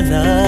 love.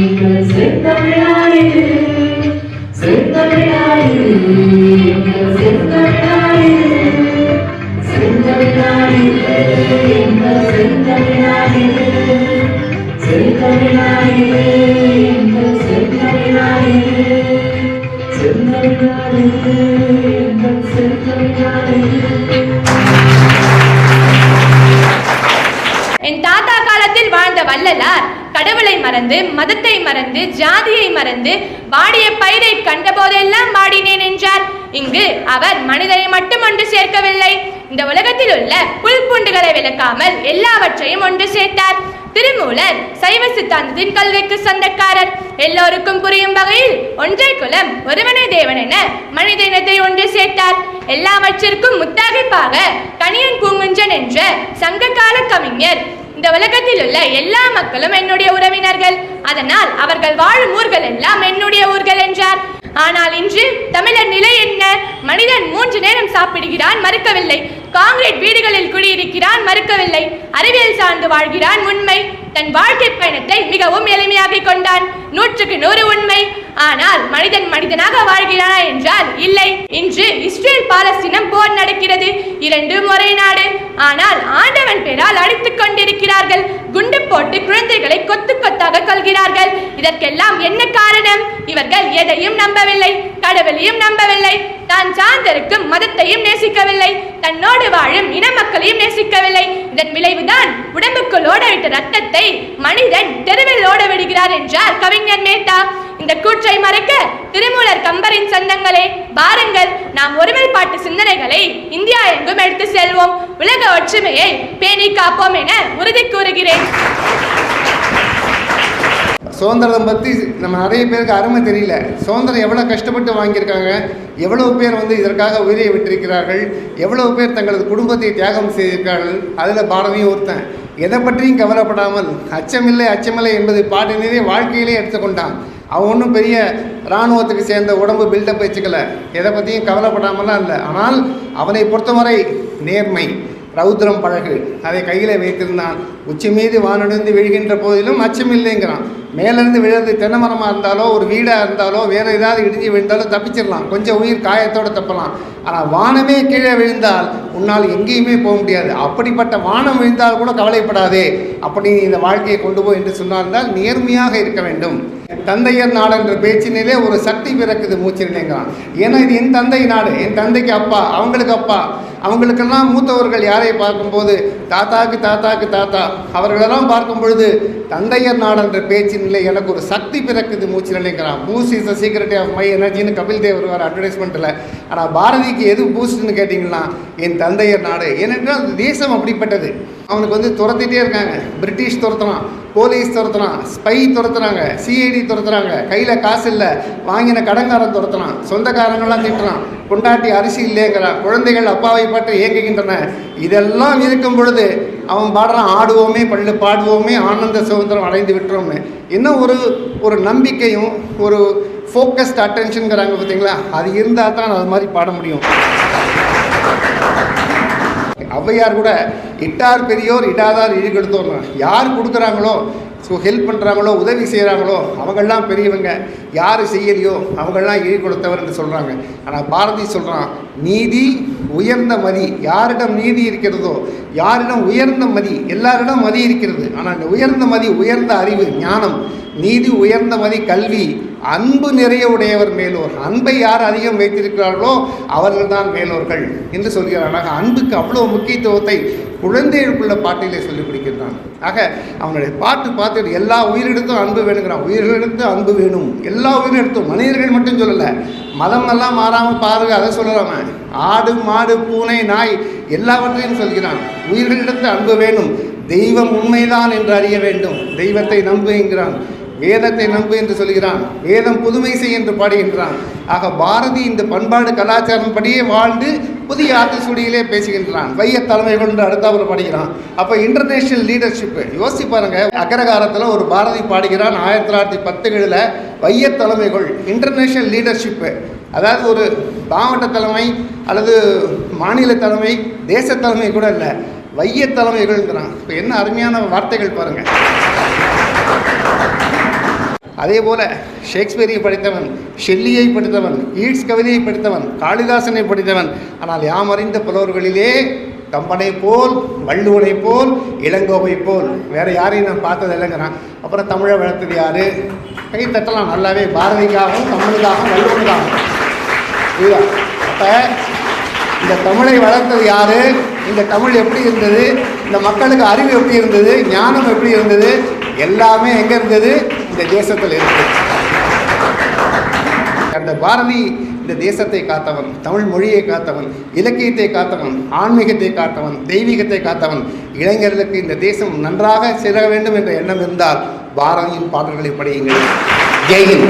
அவர் மனிதரை மட்டும் ஒன்று சேர்க்கவில்லை. இந்த உலகத்தில் உள்ள புல்புண்டுகளை விளக்காமல் எல்லாவற்றையும் ஒன்று சேர்த்தார். திருமூலர் சைவ சித்தாந்தத்தின் கல்விக்கு சொந்தக்காரர். எல்லோருக்கும் புரியும் வகையில் ஒன்றை குலம் ஒருவனே தேவன் என மனித இனத்தை ஒன்று சேர்த்தார். எல்லாவற்றிற்கும் முத்தாகைப்பாக கணியன் பூங்குஞ்சன் என்ற சங்ககால கவிஞர் இந்த உலகத்தில் உள்ள எல்லா மக்களும் என்னுடைய உறவினர்கள். அதனால் அவர்கள் வாழும் ஊர்கள் எல்லாம் என்னுடைய ஊர்கள் என்றார். ஆனால் இன்று தமிழர் நிலை என்ன? மனிதன் மூன்று நேரம் சாப்பிடுகிறான் மறுக்கவில்லை. காங்கிரீட் வீடுகளில் குடியிருக்கிறான் மறுக்கவில்லை. அறிவியல் சார்ந்து வாழ்கிறான் உண்மை. தன் வாழ்க்கை பயணத்தை மிகவும் எளிமையாக கொண்டான். நூற்றுக்கு நூறு உண்மை. ஆனால் மனிதன் மனிதனாக வாழ்கிறானா என்றால் இல்லை. இன்று இஸ்ரேல் பாலஸ்தீனம் போர் நடக்கிறது. இரண்டு முறை நாடு. ஆனால் ஆண்டவன் பெயரால் அடித்துக் கொண்டிருக்கிறார்கள். குண்டு போட்டு குழந்தைகளை கொத்து கொத்தாக கொள்கிறார்கள் இதற்கெல்லாம் என்ன காரணம்? இவர்கள் எதையும் நம்பவில்லை. கடவுளையும் நம்பவில்லை. தான் சார்ந்திருக்கும் மதத்தையும் நேசிக்கவில்லை. தன்னோடு வாழும் இன மக்களையும் நேசிக்கவில்லை. இதன் விளைவுதான் உடம்புக்குள் ஓடவிட்ட ரத்தத்தை மனிதன் தெருவில் ஓட விடுகிறார் என்றார் கவிஞர் மேத்தா. இந்த கூற்றை மறைக்க திருமூலர் கம்பரின் சொந்தங்களே பாருங்கள் நாம் ஒருமைப்பாட்டு சிந்தனைகளை இந்தியா எங்கும் எடுத்து செல்வோம். உலக ஒற்றுமையை பேணி காப்போம் என உறுதி கூறுகிறேன். சுதந்திரம் பற்றி நம்ம நிறைய பேருக்கு அருமை தெரியல. சுதந்திரம் எவ்வளோ கஷ்டப்பட்டு வாங்கியிருக்காங்க எவ்வளோ பேர் வந்து இதற்காக உயிரை விட்டிருக்கிறார்கள் எவ்வளோ பேர் தங்களது குடும்பத்தை தியாகம் செய்திருக்கிறார்கள் அதில் பாரதியும் ஒருத்தன் எதை பற்றியும் கவலைப்படாமல் அச்சமில்லை அச்சமில்லை என்பதை பாடினரே வாழ்க்கையிலே எடுத்துக்கொண்டான். அவன் ஒன்றும் பெரிய இராணுவத்துக்கு சேர்ந்த உடம்பு பில்டப் வச்சுக்கல. எதை பற்றியும் கவலைப்படாமலாம் இல்லை. ஆனால் அவனை பொறுத்தவரை நேர்மை. ரௌத்ரம் பழகு. அதை கையில் வைத்திருந்தான். உச்சி மீது வானடைந்து விழுகின்ற போதிலும் அச்சமில்லைங்கிறான். மேலேருந்து விழுறது தென்னை மரமாக இருந்தாலோ ஒரு வீடாக இருந்தாலோ வேறு ஏதாவது இடிஞ்சு விழுந்தாலோ தப்பிச்சிடலாம். கொஞ்சம் உயிர் காயத்தோடு தப்பலாம். ஆனால் வானமே கீழே விழுந்தால் உன்னால் எங்கேயுமே போக முடியாது. அப்படிப்பட்ட வானம் விழுந்தால் கூட கவலைப்படாதே. அப்படி நீ இந்த வாழ்க்கையை கொண்டு போய் என்று சொன்னால் நேர்மையாக இருக்க வேண்டும். தந்தையர் நாடு என்ற பேச்சினிலே ஒரு சக்தி பிறக்குது மூச்சு நிலைங்கிறான் ஏன்னா இது என் தந்தை நாடு. என் தந்தைக்கு அப்பா அவங்களுக்கு அப்பா. அவங்களுக்கெல்லாம் மூத்தவர்கள் யாரை பார்க்கும்போது தாத்தாக்கு தாத்தாக்கு தாத்தா அவர்களெல்லாம் பார்க்கும் பொழுது தந்தையர் நாடு என்ற பேச்சினிலே எனக்கு ஒரு சக்தி பிறக்குது மூச்சு நிலைங்கிறான். Boost is the secret of my எனர்ஜின்னு Kapil Dev வருவார் அட்வர்டைஸ்மெண்ட்டில் ஆனால் பாரதிக்கு எது பூஸ்ட்னு கேட்டிங்கன்னா என் தந்தையர் நாடு. ஏனென்றால் அந்த தேசம் அப்படிப்பட்டது. அவனுக்கு வந்து துரத்திட்டே இருக்காங்க. பிரிட்டிஷ் துரத்துறான் போலீஸ் துரத்துறான் ஸ்பை துரத்துறாங்க சிஐடி துரத்துறாங்க. கையில் காசு இல்லை வாங்கின கடன்காரன் துரத்துறான். சொந்தக்காரங்களாம் திட்டுறான். பொண்டாட்டி அரிசி இல்லைங்கிறான் குழந்தைகள் அப்பாவை பற்றி இயங்குகின்றன. இதெல்லாம் இருக்கும் பொழுது அவன் பாடுறான் ஆடுவோமே பள்ளு பாடுவோமே ஆனந்த சுதந்திரம் அடைந்து விட்டுறோம்னு இன்னும் ஒரு ஒரு நம்பிக்கையும் ஒரு ஃபோக்கஸ்ட் அட்டென்ஷனுங்கிறாங்க பார்த்தீங்களா? அது இருந்தால் தான் அது மாதிரி பாட முடியும். ஔவையார் கூட இட்டார் பெரியோர் இடாதார் இழுகெடுத்தோர்னா யார் கொடுக்குறாங்களோ ஸோ ஹெல்ப் பண்ணுறாங்களோ உதவி செய்கிறாங்களோ அவங்கெல்லாம் பெரியவங்க. யார் செய்யலையோ அவங்கெல்லாம் இழி கொடுத்தவர்னு சொல்கிறாங்க ஆனால் பாரதி சொல்கிறான் நீதி உயர்ந்த மதி. யாரிடம் நீதி இருக்கிறதோ யாரிடம் உயர்ந்த மதி? எல்லாரிடம் மதி இருக்கிறது. ஆனால் இந்த உயர்ந்த மதி உயர்ந்த அறிவு ஞானம். நீதி உயர்ந்த மதி கல்வி. அன்பு நிறைய உடையவர் மேலோர். அன்பை யார் அதிகம் வைத்திருக்கிறார்களோ அவர்கள்தான் மேலோர்கள் என்று சொல்கிறார். அன்புக்கு அவ்வளோ முக்கியத்துவத்தை குழந்தைகளுக்குள்ள பாட்டிலே சொல்லிக் கொடுக்கின்றான் ஆக அவனுடைய பாட்டு பார்த்து எல்லா உயிரிடத்தும் அன்பு வேணுங்கிறான். உயிரிழத்தும் அன்பு வேணும். எல்லா உயிரிடத்தும் மனிதர்கள் மட்டும் சொல்லலை. மதமெல்லாம் மாறாமல் பாருங்க அதை சொல்லலாம ஆடு மாடு பூனை நாய் எல்லாவற்றையும் சொல்கிறான். உயிர்களிடத்து அன்பு வேணும். தெய்வம் உண்மைதான் என்று அறிய வேண்டும். தெய்வத்தை நம்பு என்கிறான் வேதத்தை நம்பு என்று சொல்கிறான் வேதம் புதுமை செய் என்று பாடுகின்றான். ஆக பாரதி இந்த பண்பாடு கலாச்சாரம் படியே வாழ்ந்து புதிய ஆத்திசூடியிலே பேசுகின்றான். வைய தலைமைகள் என்று அடுத்தவரை பாடுகிறான். அப்போ இன்டர்நேஷனல் லீடர்ஷிப்பு யோசிச்சு பாருங்க அக்ரகாரத்தில் ஒரு பாரதி பாடுகிறான் ஆயிரத்தி தொள்ளாயிரத்தி பத்துகளில் வைய தலைமைகள் இன்டர்நேஷனல் லீடர்ஷிப்பு அதாவது ஒரு மாவட்ட தலைமை அல்லது மாநில தலைமை தேச தலைமை கூட இல்லை. வைய தலைமைகள்ங்கிறான் இப்போ என்ன அருமையான வார்த்தைகள் பாருங்கள் அதே போல் ஷேக்ஸ்பியரை படித்தவன் ஷெல்லியை படித்தவன் ஈட்ஸ் கவிதையை படித்தவன் காளிதாசனை படித்தவன். ஆனால் யாம் அறிந்த புலவர்களிலே கம்பனை போல் வள்ளுவனை போல் இளங்கோவை போல் வேறு யாரையும் நான் பார்த்தது இல்லைங்கிறான் அப்புறம் தமிழை வளர்த்தது யார்? கை தட்டலாம் நல்லாவே பாரதிக்காகவும் தமிழுக்காகவும் வள்ளுவனுக்காகவும். புரியுதா? அப்போ இந்த தமிழை வளர்த்தது யார்? இந்த தமிழ் எப்படி இருந்தது? இந்த மக்களுக்கு அறிவு எப்படி இருந்தது? ஞானம் எப்படி இருந்தது? எல்லாமே எங்கே இருந்தது? இந்த தேசத்தில் இருக்கு. அந்த பாரதி இந்த தேசத்தை காத்தவன் தமிழ் மொழியை காத்தவன் இலக்கியத்தை காத்தவன் ஆன்மீகத்தை காத்தவன் தெய்வீகத்தை காத்தவன் இளைஞர்களுக்கு இந்த தேசம் நன்றாக சேர வேண்டும் என்ற எண்ணம் இருந்தால் பாரதியின் பாடல்களை படியுங்கள். ஜெயின்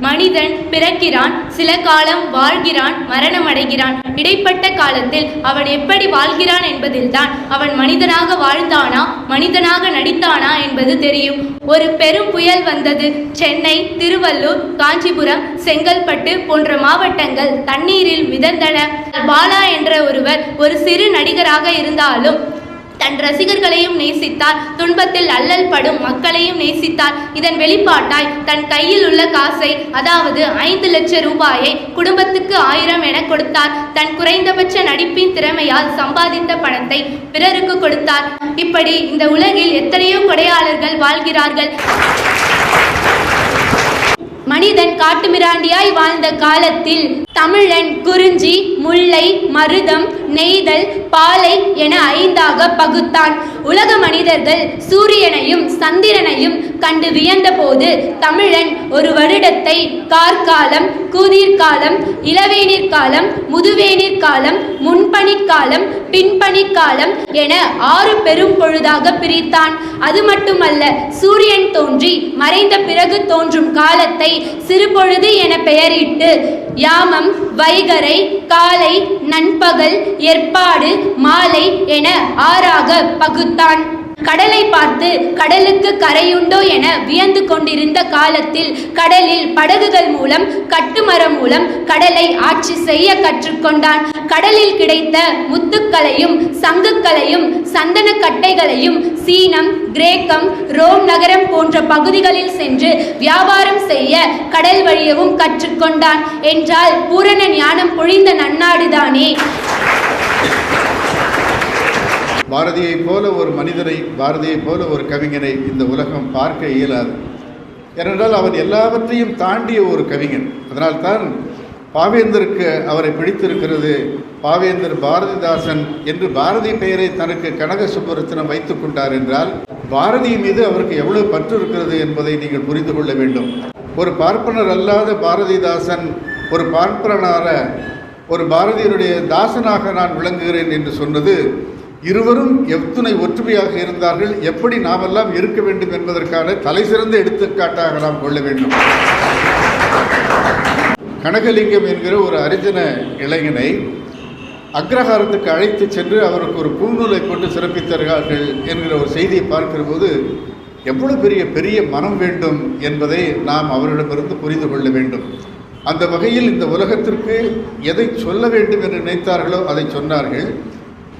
மனிதன் பிறக்கிறான் சில காலம் வாழ்கிறான் மரணமடைகிறான். இடைப்பட்ட காலத்தில் அவன் எப்படி வாழ்கிறான் என்பதில்தான் அவன் மனிதனாக வாழ்ந்தானா மனிதனாக நடித்தானா என்பது தெரியும். ஒரு பெரும் புயல் வந்தது. சென்னை திருவள்ளூர் காஞ்சிபுரம் செங்கல்பட்டு போன்ற மாவட்டங்கள் தண்ணீரில் மிதந்தன. பாலா என்ற ஒருவர் ஒரு சிறு நடிகராக இருந்தாலும் தன் ரசிகர்களையும் நேசித்தார் துன்பத்தில் அல்லல் படும் மக்களையும் நேசித்தார் இதன் வெளிப்பாட்டாய் தன் கையில் உள்ள காசை அதாவது ஐந்து லட்சம் ரூபாயை குடும்பத்துக்கு ஆயிரம் என கொடுத்தார் தன் குறைந்தபட்ச நடிப்பின் திறமையால் சம்பாதித்த பணத்தை பிறருக்கு கொடுத்தார் இப்படி இந்த உலகில் எத்தனையோ கொடையாளர்கள் வாழ்கிறார்கள். மனிதன் காட்டுமிராண்டியாய் வாழ்ந்த காலத்தில் தமிழன் குறிஞ்சி முல்லை மருதம் நெய்தல் பாலை என ஐந்தாக பகுத்தான். உலக மனிதர்கள் சூரியனையும் சந்திரனையும் கண்டு வியந்தபோது தமிழன் ஒரு வருடத்தை கார்காலம் கூதிர்காலம் இளவேநீர் காலம் முதுவேநீர் காலம் முன்பனிக் காலம் காலம் என ஆறு பெரும் பொழுதாக பிரித்தான். அது மட்டுமல்ல சூரியன் தோன்றி மறைந்த பிறகு தோன்றும் காலத்தை சிறுபொழுது என பெயரிட்டு யாமம் வைகரை காலை நண்பகல் ஏற்பாடு மாலை என ஆறாக பகுத்தான். கடலை பார்த்து கடலுக்கு கரையுண்டோ என வியந்து கொண்டிருந்த காலத்தில் கடலில் படகுகள் மூலம் கட்டுமரம் மூலம் கடலை ஆட்சி செய்ய கற்றுக்கொண்டான். கடலில் கிடைத்த முத்துக்களையும் சங்குக்களையும் சந்தன கட்டைகளையும் சீனம் கிரேக்கம் ரோம் நகரம் போன்ற பகுதிகளில் சென்று வியாபாரம் செய்ய கடல் வழியவும் கற்றுக்கொண்டான். என்றால் பூரண ஞானம் பொழிந்த நன்னாடுதானே? பாரதியைப் போல ஒரு மனிதரை பாரதியைப் போல ஒரு கவிஞனை இந்த உலகம் பார்க்க இயலாது. ஏனென்றால் அவன் எல்லாவற்றையும் தாண்டிய ஒரு கவிஞன். அதனால்தான் பாவேந்தருக்கு அவரை பிடித்திருக்கிறது பாவேந்தர் பாரதிதாசன் என்று பாரதி பெயரை தனக்கு கனக சுப்புரத்தினம் வைத்துக் கொண்டார் என்றால் பாரதி மீது அவருக்கு எவ்வளவு பற்று இருக்கிறது என்பதை நீங்கள் புரிந்து கொள்ள வேண்டும். ஒரு பார்ப்பனர் அல்லாத பாரதிதாசன் ஒரு பார்ப்பனரான ஒரு பாரதியருடைய தாசனாக நான் விளங்குகிறேன் என்று சொன்னது இருவரும் எத்துணை ஒற்றுமையாக இருந்தார்கள். எப்படி நாமெல்லாம் இருக்க வேண்டும் என்பதற்கான தலைசிறந்த எடுத்துக்காட்டாக நாம் கொள்ள வேண்டும். கனகலிங்கம் என்கிற ஒரு அரிஜன இளைஞனை அக்ரஹாரத்துக்கு அழைத்து சென்று அவருக்கு ஒரு பூநூலை கொண்டு சிறப்பித்தார்கள் என்கிற ஒரு செய்தியை பார்க்கிற போது எவ்வளவு பெரிய பெரிய மனம் வேண்டும் என்பதை நாம் அவரிடமிருந்து புரிந்து கொள்ள வேண்டும். அந்த வகையில் இந்த உலகத்திற்கு எதை சொல்ல வேண்டும் என்று நினைத்தார்களோ அதை சொன்னார்கள்.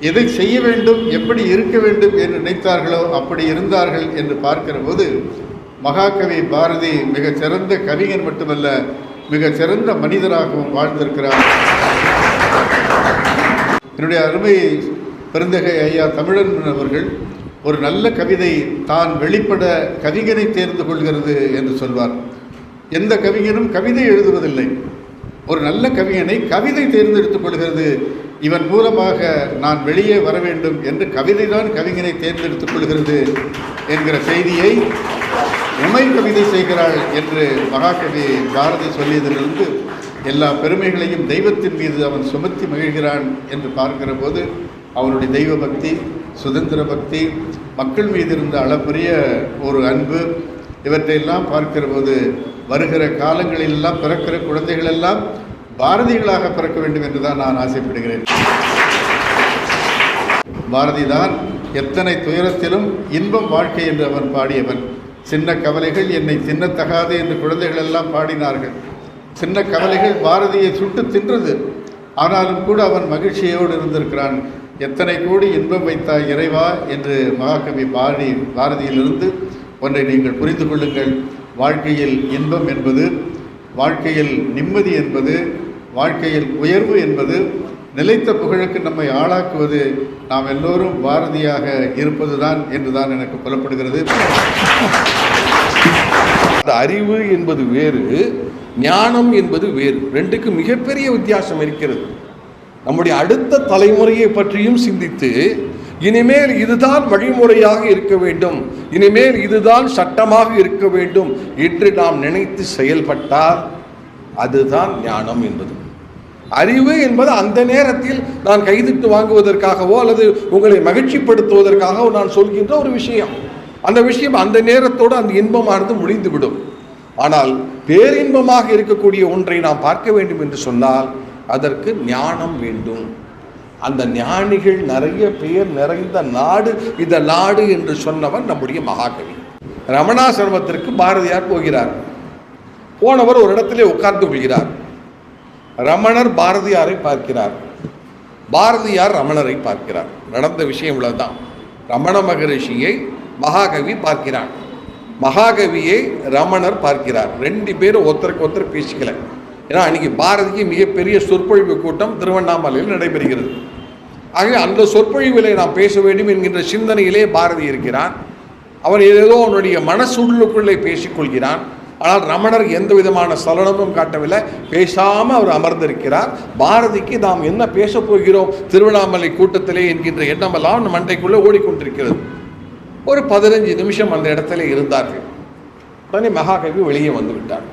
எதை செய்ய வேண்டும் எப்படி இருக்க வேண்டும் என்று நினைத்தார்களோ அப்படி இருந்தார்கள் என்று பார்க்கிற போது மகாகவி பாரதி மிகச் சிறந்த கவிஞர் மட்டுமல்ல மிகச் சிறந்த மனிதராகவும் வாழ்ந்திருக்கிறார். என்னுடைய அருமை பெருந்தகை ஐயா தமிழன் அவர்கள் ஒரு நல்ல கவிதை தான் வெளிப்பட கவிஞனை தேர்ந்து கொள்கிறது என்று சொல்வார். எந்த கவிஞனும் கவிதை எழுதுவதில்லை. ஒரு நல்ல கவிஞனை கவிதை தேர்ந்தெடுத்துக் கொள்கிறது இவன் மூலமாக நான் வெளியே வர வேண்டும் என்று கவிதைதான் கவிஞனை தேர்ந்தெடுத்துக் கொள்கிறது என்கிற செய்தியை உமை கவிதை செய்கிறாள் என்று மகாகவி பாரதி சொல்லியதிலிருந்து எல்லா பெருமைகளையும் தெய்வத்தின் மீது அவன் சுமத்தி மகிழ்கிறான் என்று பார்க்கிற போது அவனுடைய தெய்வ பக்தி சுதந்திர பக்தி மக்கள் மீது இருந்த அளப்பரிய ஒரு அன்பு இவற்றையெல்லாம் பார்க்கிற போது வருகிற காலங்களிலெல்லாம் பிறக்கிற குழந்தைகளெல்லாம் பாரதிகளாக பிறக்க வேண்டும் என்று தான் நான் ஆசைப்படுகிறேன். பாரதிதான் எத்தனை துயரத்திலும் இன்பம் வாழ்க்கை என்று அவன் பாடியவன். சின்ன கவலைகள் என்னை தின்னத்தகாது என்று குழந்தைகள் எல்லாம் பாடினார்கள். சின்ன கவலைகள் பாரதியை சுட்டு தின்றது. ஆனாலும் கூட அவன் மகிழ்ச்சியோடு இருந்திருக்கிறான். எத்தனை கோடி இன்பம் வைத்தாய் இறைவா என்று மகாகவி பாடி பாரதியிலிருந்து ஒன்றை நீங்கள் புரிந்து கொள்ளுங்கள். வாழ்க்கையில் இன்பம் என்பது வாழ்க்கையில் நிம்மதி என்பது வாழ்க்கையில் உயர்வு என்பது நிலைத்த புகழுக்கு நம்மை ஆளாக்குவது நாம் எல்லோரும் பாரதியாக இருப்பதுதான் என்றுதான் எனக்கு புலப்படுகிறது. அந்த அறிவு என்பது வேறு ஞானம் என்பது வேறு. ரெண்டுக்கு மிகப்பெரிய வித்தியாசம் இருக்கிறது. நம்முடைய அடுத்த தலைமுறையை பற்றியும் சிந்தித்து இனிமேல் இதுதான் வழிமுறையாக இருக்க வேண்டும் இனிமேல் இதுதான் சட்டமாக இருக்க வேண்டும் என்று நாம் நினைத்து செயல்பட்டால் அதுதான் ஞானம் என்பது. அறிவு என்பது அந்த நேரத்தில் நான் கைதிட்டு வாங்குவதற்காகவோ அல்லது உங்களை மகிழ்ச்சிப்படுத்துவதற்காகவோ நான் சொல்கின்ற ஒரு விஷயம். அந்த விஷயம் அந்த நேரத்தோடு அந்த இன்பமானது முடிந்துவிடும் ஆனால் பேரின்பமாக இருக்கக்கூடிய ஒன்றை நாம் பார்க்க வேண்டும் என்று சொன்னால் அதற்கு ஞானம் வேண்டும். அந்த ஞானிகள் நிறைய பேர் நிறைந்த நாடு இந்த நாடு என்று சொன்னவன் நம்முடைய மகாகவி. ரமணாசிரமத்திற்கு பாரதியார் போகிறார். போனவர் ஒரு இடத்திலே உட்கார்ந்து கொள்கிறார். ரமணர் பாரதியாரை பார்க்கிறார். பாரதியார் ரமணரை பார்க்கிறார். நடந்த விஷயம் இவ்வளவுதான் ரமண மகரிஷியை மகாகவி பார்க்கிறான் மகாகவியை ரமணர் பார்க்கிறார். ரெண்டு பேரும் ஒருத்தருக்கு ஒருத்தர் பேசிக்கல. ஏன்னா அன்னைக்கு பாரதிக்கு மிகப்பெரிய சொற்பொழிவு கூட்டம் திருவண்ணாமலையில் நடைபெறுகிறது. ஆகவே அந்த சொற்பொழிவிலே நாம் பேச வேண்டும் என்கின்ற சிந்தனையிலே பாரதி இருக்கிறான் அவன் ஏதோ அவனுடைய மனசுள்ளுக்குள்ளே பேசிக்கொள்கிறான் ஆனால் ரமணர் எந்த விதமான சலனமும் காட்டவில்லை. பேசாமல் அவர் அமர்ந்திருக்கிறார். பாரதிக்கு நாம் என்ன பேசப் போகிறோம்? திருவண்ணாமலை கூட்டத்திலே என்கின்ற எண்ணமெல்லாம் நம் மண்டைக்குள்ளே ஓடிக்கொண்டிருக்கிறது. ஒரு பதினஞ்சு நிமிஷம் அந்த இடத்துல இருந்தார்கள். உடனே மகாகவி வெளியே வந்து விட்டார்.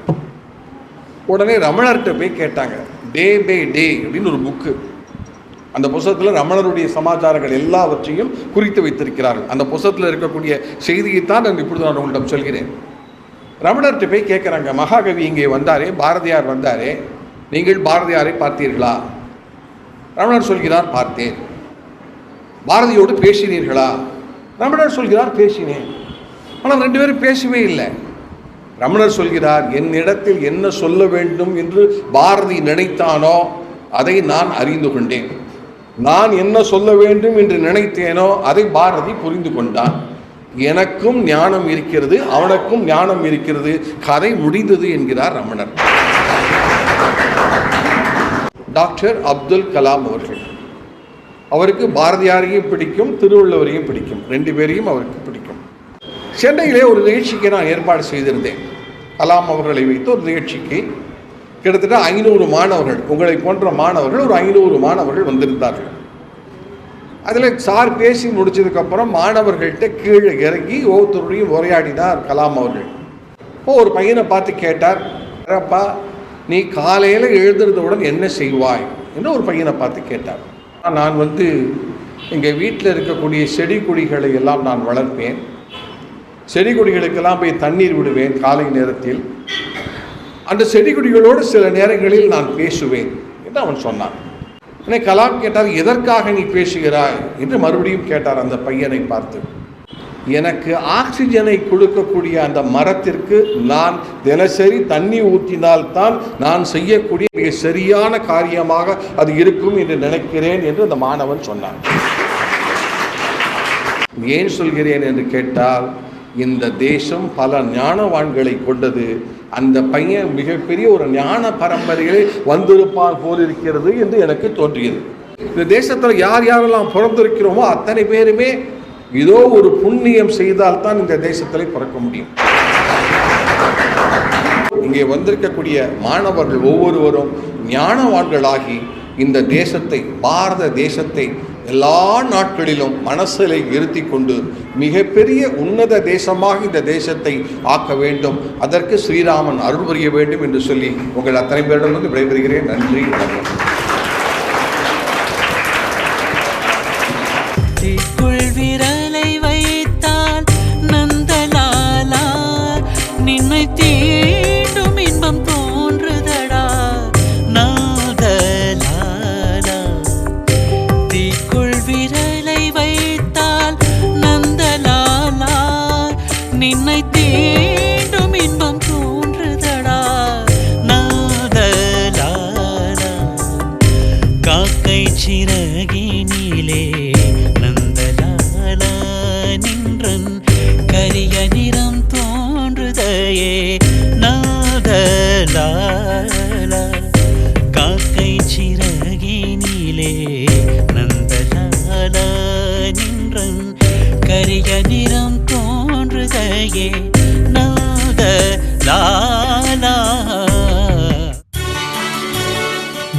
உடனே ரமணர்கிட்ட போய் கேட்டாங்க. டே பை டே அப்படின்னு ஒரு புக்கு அந்த புஸ்தகத்தில் ரமணருடைய சமாச்சாரங்கள் எல்லாவற்றையும் குறித்து வைத்திருக்கிறார்கள். அந்த புத்தகத்தில் இருக்கக்கூடிய செய்தியைத்தான் நான் இப்பொழுது நான் உங்களிடம் சொல்கிறேன். ரமணர்கிட்ட போய் கேட்குறாங்க மகாகவி இங்கே வந்தாரே பாரதியார் வந்தாரே நீங்கள் பாரதியாரை பார்த்தீர்களா? ரமணர் சொல்கிறார் பார்த்தேன். பாரதியோடு பேசினீர்களா? ரமணர் சொல்கிறார் பேசினேன். ஆனால் ரெண்டு பேரும் பேசவே இல்லை. ரமணர் சொல்கிறார் என்னிடத்தில் என்ன சொல்ல வேண்டும் என்று பாரதி நினைத்தானோ அதை நான் அறிந்து கொண்டேன். நான் என்ன சொல்ல வேண்டும் என்று நினைத்தேனோ அதை பாரதி புரிந்து கொண்டான். எனக்கும் ஞானம் இருக்கிறது அவனுக்கும் ஞானம் இருக்கிறது. கதை முடிந்தது என்கிறார் ரமணர். டாக்டர் அப்துல் கலாம் அவர்கள். அவருக்கு பாரதியாரையும் பிடிக்கும் திருவள்ளுவரையும் பிடிக்கும். ரெண்டு பேரையும் அவருக்கு பிடிக்கும். சென்னையிலே ஒரு நிகழ்ச்சிக்கு நான் ஏற்பாடு செய்திருந்தேன். கலாம் அவர்களை வைத்து ஒரு நிகழ்ச்சிக்கு கிட்டத்தட்ட ஐநூறு மாணவர்கள் உங்களை போன்ற மாணவர்கள் ஒரு ஐநூறு மாணவர்கள் வந்திருந்தார்கள். அதில் சார் பேசி முடிச்சதுக்கப்புறம் மாணவர்கள்ட்ட கீழே இறங்கி ஒவ்வொருத்தருடையும் உரையாடினார் கலாம் அவர்கள். இப்போ ஒரு பையனை பார்த்து கேட்டார் "அப்பா நீ காலையில் எழுந்திருந்தவுடன் என்ன செய்வாய்? என்று ஒரு பையனை பார்த்து கேட்டார். நான் வந்து எங்கள் வீட்டில் இருக்கக்கூடிய செடி கொடிகளை எல்லாம் நான் வளர்ப்பேன். செடி கொடிகளுக்கெல்லாம் போய் தண்ணீர் விடுவேன் காலை நேரத்தில். அந்த செடி கொடிகளோடு சில நேரங்களில் நான் பேசுவேன் என்று அவன் சொன்னான். உடனே கலாம் கேட்டார் எதற்காக நீ பேசுகிறாய்? என்று மறுபடியும் கேட்டார் அந்த பையனை பார்த்து. எனக்கு ஆக்சிஜனை கொடுக்கக்கூடிய அந்த மரத்திற்கு நான் தினசரி தண்ணி ஊற்றினால்தான் நான் செய்யக்கூடிய மிக சரியான காரியமாக அது இருக்கும் என்று நினைக்கிறேன் என்று அந்த மாணவன் சொன்னான். ஏன் சொல்கிறேன்? என்று கேட்டால் இந்த தேசம் பல ஞானவான்களை கொண்டது. அந்த பையன் மிகப்பெரிய ஒரு ஞான பரம்பரையை வந்திருப்பால் போல் இருக்கிறது என்று எனக்கு தோன்றியது. இந்த தேசத்தில் யார் யாரெல்லாம் பிறந்திருக்கிறோமோ அத்தனை பேருமே ஏதோ ஒரு புண்ணியம் செய்தால் தான் இந்த தேசத்தில் பிறக்க முடியும். இங்கே வந்திருக்கக்கூடிய மாணவர்கள் ஒவ்வொருவரும் ஞானவான்களாகி இந்த தேசத்தை பாரத தேசத்தை எல்லா நாட்களிலும் மனசிலை இருத்தி கொண்டு மிகப்பெரிய உன்னத தேசமாக இந்த தேசத்தை ஆக்க வேண்டும். அதற்கு ஸ்ரீராமன் அருள் புரிய வேண்டும் என்று சொல்லி உங்கள் அத்தனை பேரிடமிருந்து விடைபெறுகிறேன். நன்றி வணக்கம்.